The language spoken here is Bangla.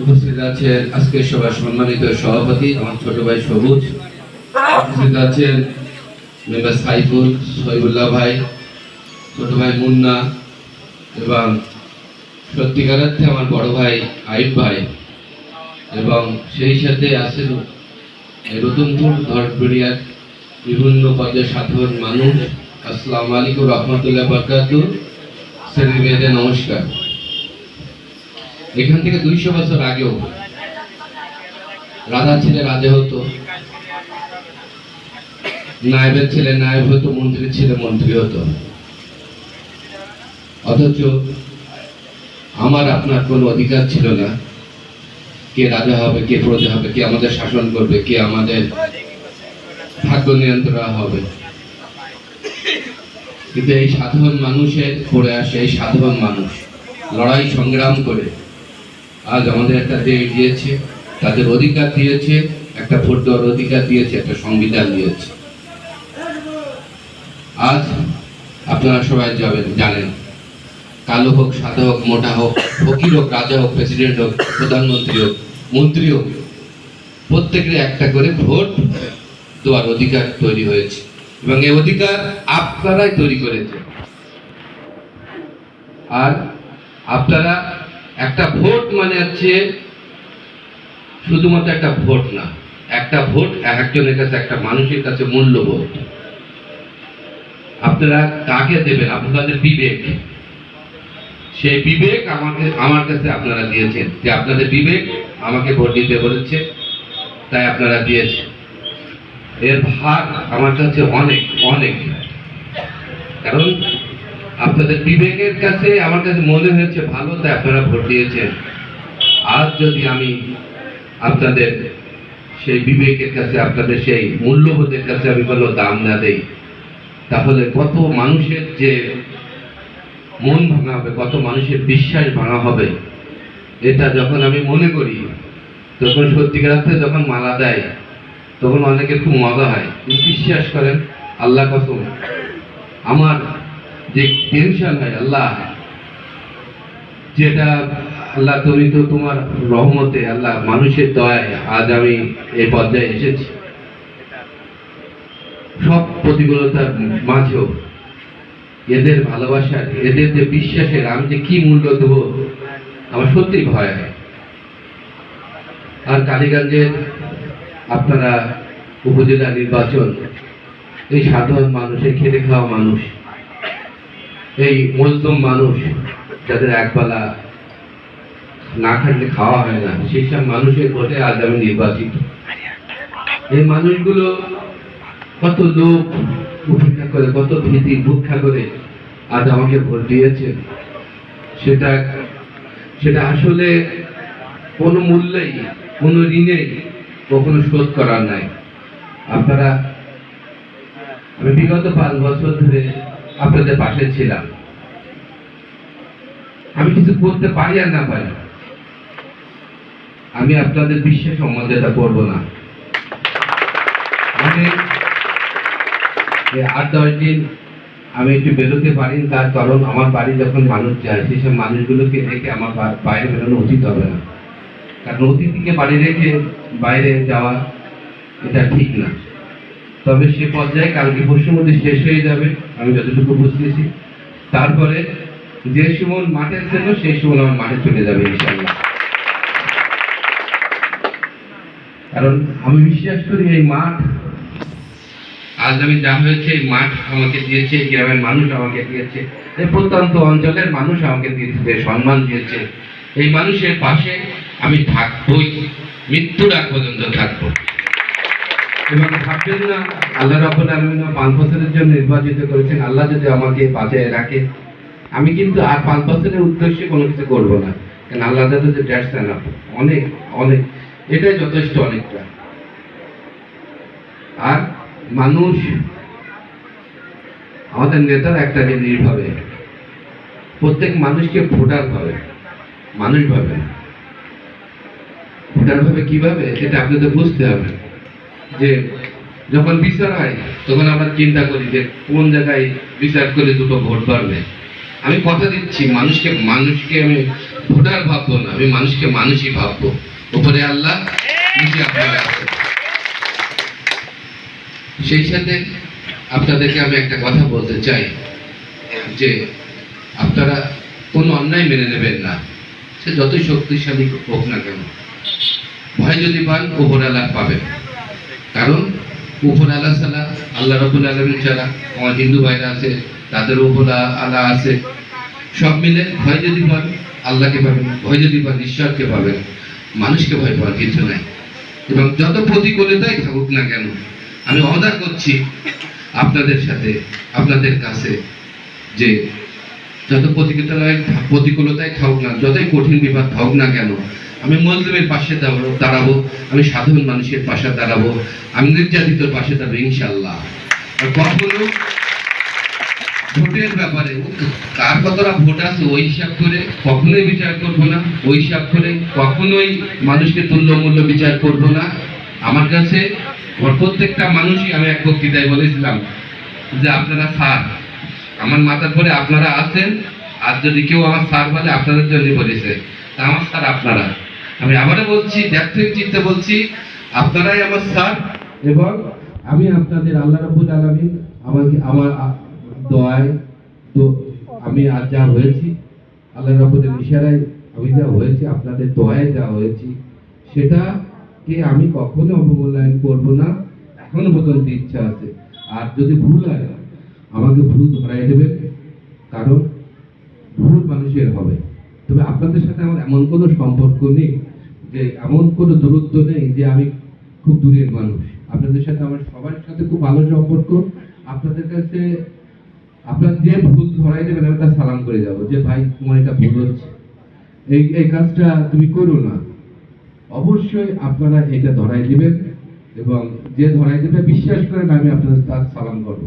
উপস্থিত আছেন আজকের সম্মানিত সভাপতি, আমার ছোট ভাই আছেন মেম্বার সাইফুল ভাই ভাই মুন্না এবং সত্যিকার অর্থে আমার বড় ভাই আইব ভাই। এবং সেই সাথে আছেন রতনপুর ধরপুরিয়ার বিভিন্ন পর্যায়ের সাধারণ মানুষ। আসসালামু আলাইকুম, রহমতুল্লাহ বরকাত শ্রেণি মেয়েদের নমস্কার। এখান থেকে দুইশো বছর আগেও ছেলে রাজা হতো ছেলে হতো, মন্ত্রীর ছেলে মন্ত্রী হতো। অথচ আমার আপনার কোনো অধিকার ছিল না, কে রাজা হবে, কে প্রজা হবে, কে আমাদের শাসন করবে, কে আমাদের ভাগ্য নিয়ন্ত্রণ হবে। কিন্তু এই সাধারণ মানুষের পড়ে আসে, এই সাধারণ মানুষ। লড়াই সংগ্রাম করে। আজ আমাদের একটা দেশ দিয়েছে, তাদের অধিকার দিয়েছে, একটা ভোট দেওয়ার অধিকার দিয়েছে, একটা সংবিধান দিয়েছে। আজ আপনারা সবাই যাবেন, জানেন। কালো হোক, সাদা হোক, মোটা হোক, ফকির হোক, রাজা হোক প্রেসিডেন্ট হোক, প্রধানমন্ত্রী হোক, মন্ত্রী হোক, প্রত্যেকের একটা করে ভোট দেওয়ার অধিকার তৈরি হয়েছে। এবং এই অধিকার আপনারাই তৈরি করেছেন। আর আপনারা একটা ভোট মানে হচ্ছে শুধুমাত্র একটা ভোট না, একটা ভোট এক একজনের কাছে, একটা মানুষের কাছে মূল্য ভোট আপনারা কাকে দেবেন? আপনাদের বিবেক। সেই বিবেক আমাকে, আমার কাছে আপনারা দিয়েছেন। যে আপনাদের বিবেক আমাকে ভোট দিতে বলেছে, তাই আপনারা দিয়েছেন। এর ভার আমার কাছে অনেক অনেক। কারণ আপনাদের বিবেকের কাছে আমার কাছে মনে হয়েছে ভালো, তাই আপনারা ভোট দিয়েছেন। আজ যদি আমি আপনাদের সেই বিবেকের কাছে, আপনাদের সেই মূল্যবোধের কাছে আমি কোনো দাম না দেই, তাহলে কত মানুষের যে মন ভাঙা হবে, কত মানুষের বিশ্বাস ভাঙা হবে, এটা যখন আমি মনে করি, তখন সত্যিকার অর্থে যখন মালা দেয় তখন অনেকের খুব মজা হয়। কিন্তু বিশ্বাস করেন, আল্লাহ কসম, আমার যে টেনশন হয়, আল্লাহ, যেটা আল্লাহ, তুমি তো তোমার রহমতে, আল্লাহ, মানুষের দয়ায় আজ আমি এই পর্যায়ে এসেছি। সব প্রতিকূলতার মাঝেও এদের ভালোবাসার, এদের যে বিশ্বাসের, আমি যে কি মূল্য দেব, আমার সত্যি ভয় হয়। আর কালীগঞ্জের আপনারা উপজেলা নির্বাচন, এই সাধারণ মানুষের খেটে খাওয়া মানুষ, এই মজলুম মানুষ যাদের একবেলা না খাটলে খাওয়া হয় না, সেসব মানুষের ভোটে আজ আমি নির্বাচিত। এই মানুষগুলো কত লোক উপেক্ষা করে, কত ভীতি, ভুক্ষা করে আজ আমাকে ভোট দিয়েছে সেটা সেটা আসলে কোনো মূল্যেই, কোনো ঋণেই কখনো শোধ করার নাই। আপনারা, আমি বিগত পাঁচ বছর ধরে আপনাদের পাশে ছিলাম। আমি কিছু করতে পারি আর না পারি। আমি আপনাদের বিশ্বাস অমর্যাদা করব না। আমি আট, দশ দিন আমি একটু বেরোতে পারি, তার কারণ আমার বাড়ি যখন মানুষ যায় সেসব মানুষগুলোকে রেখে আমার বাইরে বেরোনো উচিত হবে না। কারণ অতিথিকে বাড়ি রেখে বাইরে যাওয়া এটা ঠিক না। তবে সে পর্যায়ে কালকে পরশুর মধ্যে শেষ হয়ে যাবে, আমি যতটুকু বুঝতেছি। তারপরে যে সুমন মাঠে ছিল, সেই সুমন আমার মাঠে চলে যাবে ইনশাল্লাহ কারণ আমি বিশ্বাস করি এই মাঠ, আজ আমি যা হয়েছে, এই মাঠ আমাকে দিয়েছে গ্রামের মানুষ আমাকে দিয়েছে প্রত্যন্ত অঞ্চলের মানুষ আমাকে দিয়েছে সম্মান দিয়েছে। এই মানুষের পাশে আমি থাকবই, মৃত্যুর আগ পর্যন্ত থাকব। এবং ভাববেন না, আল্লাহ রাবুল আলমিন পাঁচ বছরের জন্য নির্বাচিত করেছেন, আল্লাহ যদি আমাকে বাঁচায় রাখে। আমি কিন্তু আর পাঁচ বছরের উদ্দেশ্যে কোনো কিছু করব না, কারণ আল্লাহ তাদের যে ড্যাটস অনেক অনেক, এটাই যথেষ্ট অনেকটা। আর মানুষ, আমাদের নেতার একটা জিনিস ভাবে, প্রত্যেক মানুষকে ভোটার ভাবে। মানুষ ভাবে। ভোটার ভাবে কীভাবে এটা আপনাদের বুঝতে হবে। যে যখন বিচার হয়, তখন আমরা চিন্তা করি যে কোন জায়গায় বিচার করে দুটো ভোট বাড়বে। আমি কথা দিচ্ছি, মানুষকে মানুষকে আমি ভোটার ভাববো না, আমি মানুষকে মানুষই ভাববো। উপরে আল্লাহ সেই সাথে আপনাদেরকে আমি একটা কথা বলতে চাই, যে আপনারা কোনো অন্যায় মেনে নেবেন না। সে যতই শক্তিশালী হোক না কেন, ভয় যদি পান উপরালা পাবেন। কারণ উপর আলা সালা আল্লাহ রবুল আলমীর যারা, আমার হিন্দু ভাইরা আছে, তাদের উপর আল্লাহ আছে, সব মিলে ভয় যদি পান, আল্লাহকে পাবেন, ভয় যদি পান, ঈশ্বরকে পাবেন, মানুষকে ভয় পাওয়ার কিছু নাই। এবং যত প্রতিকূলতাই থাকুক না কেন, আমি অদা করছি আপনাদের সাথে, আপনাদের কাছে যে যত প্রতিকূলতায় প্রতিকূলতায় থাকুক না, যতই কঠিন বিপদ থাকুক না কেন, আমি মজলুমের পাশে দাঁড়াবো আমি সাধারণ মানুষের পাশে দাঁড়াবো, আমি নির্যাতিতর পাশে দাঁড়াবো ইনশাল্লাহ আর কখনো ভোটের ব্যাপারে, কার কতটা ভোট আছে ওই হিসাব করে কখনোই বিচার করব না, ওই হিসাব করে কখনোই মানুষকে তুল্য মূল্য বিচার করব না। আমার কাছে প্রত্যেকটা মানুষই আমি এক বক্তৃতায় বলেছিলাম যে আপনারা স্যার আমার মাথার পরে আপনারা আছেন, আর যদি কেউ আমার স্যার বলে, আপনাদের জন্য বলেছে। তা আমার স্যার আপনারা। আমি আবারও বলছি ব্যক্তিক চিন্তা বলছি, আপনারাই আমার স্যার। এবং আমি আপনাদের আল্লাহ রাবুল আলমিন আমাকে আমার দোয়ায় তো আমি আজ যা হয়েছি, আল্লাহ রাবুলের ইশারায় আমি যা হয়েছি, আপনাদের দোয়ায় যা হয়েছি, সেটাকে আমি কখনো অবমূল্যায়ন করব না। এখনও পর্যন্ত ইচ্ছা আছে। আর যদি ভুল হয় আমাকে ভুল ধরাই দেবেন কারণ ভুল মানুষের হবে। তবে আপনাদের সাথে আমার এমন কোনো সম্পর্ক নেই যে এমন কোনো দূরত্ব নেই যে আমি খুব দূরের মানুষ। আপনাদের সাথে আমার সবার সাথে খুব ভালো সম্পর্ক। আপনাদের কাছে আপনার যে ভুল ধরাই দেবেন, আমি তার সালাম করে যাব যে, ভাই, তোমার এটা ভুল হচ্ছে। এই এই কাজটা তুমি করো না। অবশ্যই আপনারা এটা ধরাই দিবেন এবং যে ধরাই দেবে, বিশ্বাস করেন আমি আপনাদের তার সালাম করব।